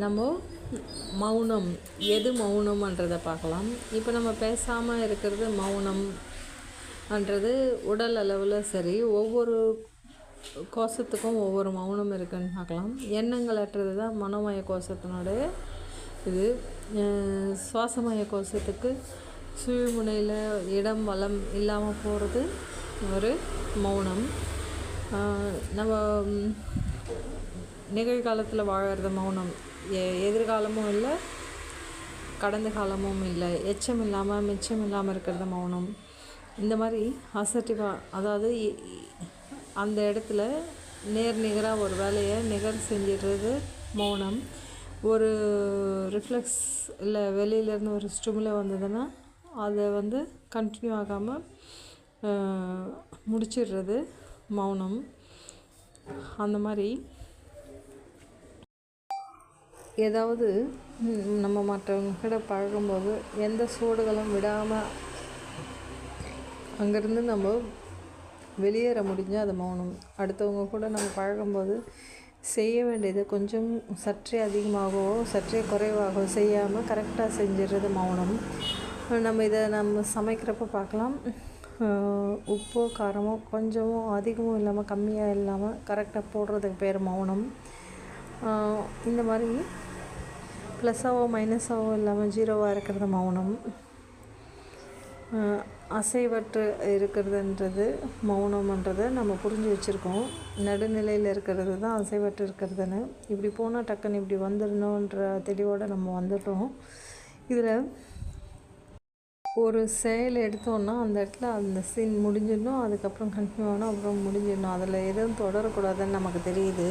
நம்ம மௌனம் எது மௌனம்ன்றதை பார்க்கலாம். இப்போ நம்ம பேசாமல் இருக்கிறது மௌனம்ன்றது உடல் அளவில் சரி ஒவ்வொரு கோஷத்துக்கும் ஒவ்வொரு மௌனம் இருக்குன்னு பார்க்கலாம். எண்ணங்கள் அற்றது தான் மனோமய கோஷத்தினுடைய இது. சுவாசமய கோஷத்துக்கு சுழிமுனையில் இடம் வளம் இல்லாமல் போகிறது ஒரு மௌனம். நம்ம நிகழ்காலத்தில் வாழறது மௌனம். எதிர்காலமும் இல்லை கடந்த காலமும் இல்லை. எச்சம் இல்லாமல் மிச்சம் இல்லாமல் இருக்கிறது மௌனம். இந்த மாதிரி அசர்ட்டிவாக அதாவது இ- அந்த இடத்துல நேர் நிகராக ஒரு வேலையை நிகர் செஞ்சிடுறது மௌனம். ஒரு ரிஃப்ளெக்ஸ் இல்லை வெளியிலேருந்து ஒரு ஸ்டிமுலை வந்ததுன்னா அதை வந்து கண்டினியூ ஆகாமல் முடிச்சிடுறது மௌனம். அந்த மாதிரி ஏதாவது நம்ம மற்றவங்க கூட பழகும்போது எந்த சூடுகளும் விடாமல் அங்கேருந்து நம்ம வெளியேற முடிஞ்சால் அது மௌனம். அடுத்தவங்க கூட நம்ம பழகும்போது செய்ய வேண்டியது கொஞ்சம் சற்றே அதிகமாகவோ சற்றே குறைவாகவோ செய்யாமல் கரெக்டாக செஞ்சிடுறது மௌனம். நம்ம இதை நம்ம சமைக்கிறப்ப பார்க்கலாம் உப்போ காரமோ கொஞ்சமோ அதிகமும் இல்லாமல் கம்மியாக இல்லாமல் கரெக்டாக போடுறதுக்கு பேர் மௌனம். இந்த மாதிரி ப்ளஸ்ஸாவோ மைனஸாவோ இல்லாமல் ஜீரோவாக இருக்கிறது மௌனம். அசைவற்று இருக்கிறதுன்றது மௌனம்ன்றதை நம்ம புரிஞ்சு வச்சுருக்கோம். நடுநிலையில் இருக்கிறது தான் அசைவற்று இருக்கிறதுன்னு. இப்படி போனால் டக்குன்னு இப்படி வந்துடணுன்ற தெளிவோடு நம்ம வந்துட்டோம். இதில் ஒரு செயல் எடுத்தோன்னா அந்த இடத்துல அந்த சீன் முடிஞ்சிடணும் அதுக்கப்புறம் கண்டினியூ ஆகணும் அப்புறம் முடிஞ்சிடணும். அதில் எதுவும் தொடரக்கூடாதுன்னு நமக்கு தெரியுது.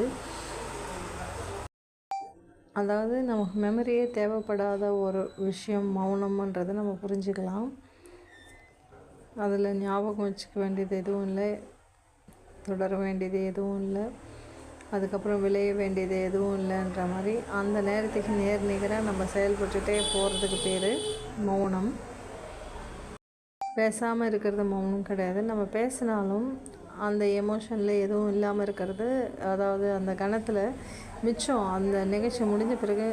அதாவது நமக்கு மெமரியே தேவைப்படாத ஒரு விஷயம் மௌனம்ன்றதை நம்ம புரிஞ்சுக்கலாம். அதில் ஞாபகம் வச்சுக்க வேண்டியது எதுவும் இல்லை. தொடர வேண்டியது எதுவும் இல்லை. அதுக்கப்புறம் விளைய வேண்டியது எதுவும் இல்லைன்ற மாதிரி அந்த நேரத்துக்கு நேர் நிகராக நம்ம செயல்பட்டுகிட்டே போகிறதுக்கு பேர் மௌனம். பேசாமல் இருக்கிறது மௌனம் கிடையாது. நம்ம பேசினாலும் அந்த எமோஷனில் எதுவும் இல்லாமல் இருக்கிறது. அதாவது அந்த கணத்தில் மிச்சம் அந்த நிகழ்ச்சி முடிஞ்ச பிறகு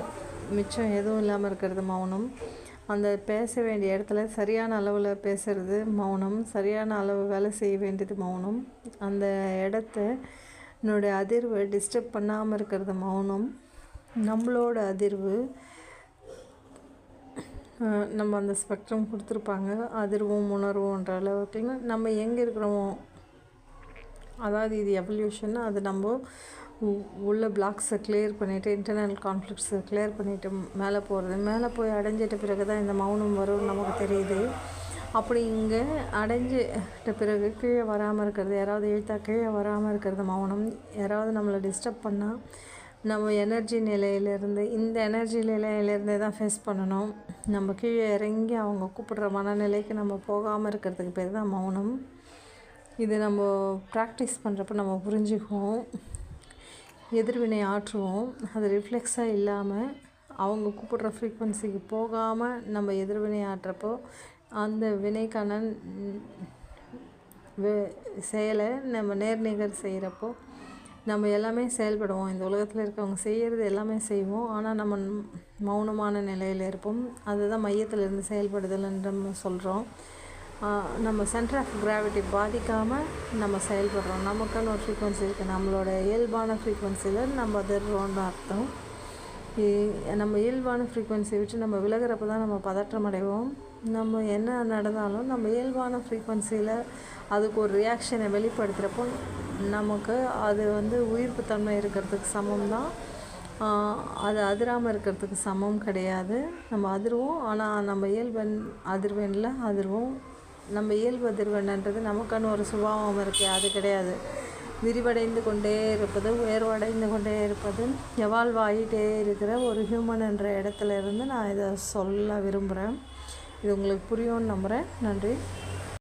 மிச்சம் எதுவும் இல்லாமல் இருக்கிறது மௌனம். அந்த பேச வேண்டிய இடத்துல சரியான அளவில் பேசுகிறது மௌனம். சரியான அளவு வேலை செய்ய வேண்டியது மௌனம். அந்த இடத்த என்னுடைய அதிர்வை டிஸ்டர்ப் பண்ணாமல் இருக்கிறது மௌனம். நம்மளோட அதிர்வு நம்ம அந்த ஸ்பெக்ட்ரம் கொடுத்துருப்பாங்க. அதிர்வும் உணர்வுன்ற அளவுக்கு. நம்ம எங்கே இருக்கிறோமோ அதாவது இது எவல்யூஷன் அது நம்ம உள்ள பிளாக்ஸை கிளியர் பண்ணிவிட்டு இன்டர்னல் கான்ஃப்ளிக்ஸை கிளியர் பண்ணிவிட்டு மேலே போகிறது மேலே போய் அடைஞ்சிட்ட பிறகு தான் இந்த மௌனம் வரும்னு நமக்கு தெரியுது. அப்படி இங்கே அடைஞ்சிட்ட பிறகு கீழே வராமல் இருக்கிறது யாராவது எழுத்தா கீழே வராமல் இருக்கிறது மௌனம். யாராவது நம்மளை டிஸ்டர்ப் பண்ணால் நம்ம எனர்ஜி நிலையிலேருந்து இந்த எனர்ஜி நிலையிலேருந்தே தான் ஃபேஸ் பண்ணணும். நம்ம கீழே இறங்கி அவங்க கூப்பிடுற மனநிலைக்கு நம்ம போகாமல் இருக்கிறதுக்கு பேர் தான் மௌனம். இது நம்ம ப்ராக்டிஸ் பண்ணுறப்ப நம்ம புரிஞ்சுக்குவோம். எதிர்வினை ஆற்றுவோம். அது ரிஃப்ளெக்ஸாக இல்லாமல் அவங்க கூப்பிடுற ஃப்ரீக்குவன்சிக்கு போகாமல் நம்ம எதிர்வினை ஆட்டுறப்போ அந்த வினைக்கான செயலை நம்ம நேர்நிகர் செய்கிறப்போ நம்ம எல்லாமே செயல்படுவோம். இந்த உலகத்தில் இருக்கவங்க செய்கிறது எல்லாமே செய்வோம். ஆனால் நம்ம மௌனமான நிலையில் இருப்போம். அதுதான் மையத்தில் இருந்து செயல்படுதல்ன்ற நம்ம சொல்கிறோம் நம்ம சென்டர் ஆஃப் கிராவிட்டி பாதிக்காமல் நம்ம செயல்படுறோம். நமக்கான ஒரு ஃப்ரீக்வன்சி இருக்குது நம்மளோட இயல்பான ஃப்ரீக்வன்சியில் நம்ம அதிர்றோம்னு அர்த்தம். இ- நம்ம இயல்பான ஃப்ரீக்வன்சி விட்டு நம்ம விலகிறப்ப தான் நம்ம பதற்றம் அடைவோம். நம்ம என்ன நடந்தாலும் நம்ம இயல்பான ஃப்ரீக்வன்சியில் அதுக்கு ஒரு ரியாக்ஷனை வெளிப்படுத்துகிறப்போ நமக்கு அது வந்து உயிர்ப்பு தன்மை இருக்கிறதுக்கு சமம் தான். அது அதிராமல் இருக்கிறதுக்கு சமம் கிடையாது. நம்ம அதிர்வோம். ஆனால் நம்ம இயல்பன் அதிர்வெண்ணில் அதிர்வோம். நம்ம இயல்பு அதிர்வெண்ணன்றது நமக்கான ஒரு சுபாவம் இருக்குது அது கிடையாது. விரிவடைந்து கொண்டே இருப்பது உயர்வடைந்து கொண்டே இருப்பது எவால்வ் ஆகிட்டே இருக்கிற ஒரு ஹியூமன் என்ற இடத்துல இருந்து நான் இதை சொல்ல விரும்புகிறேன் இது உங்களுக்கு புரியும்னு நம்புகிறேன் நன்றி.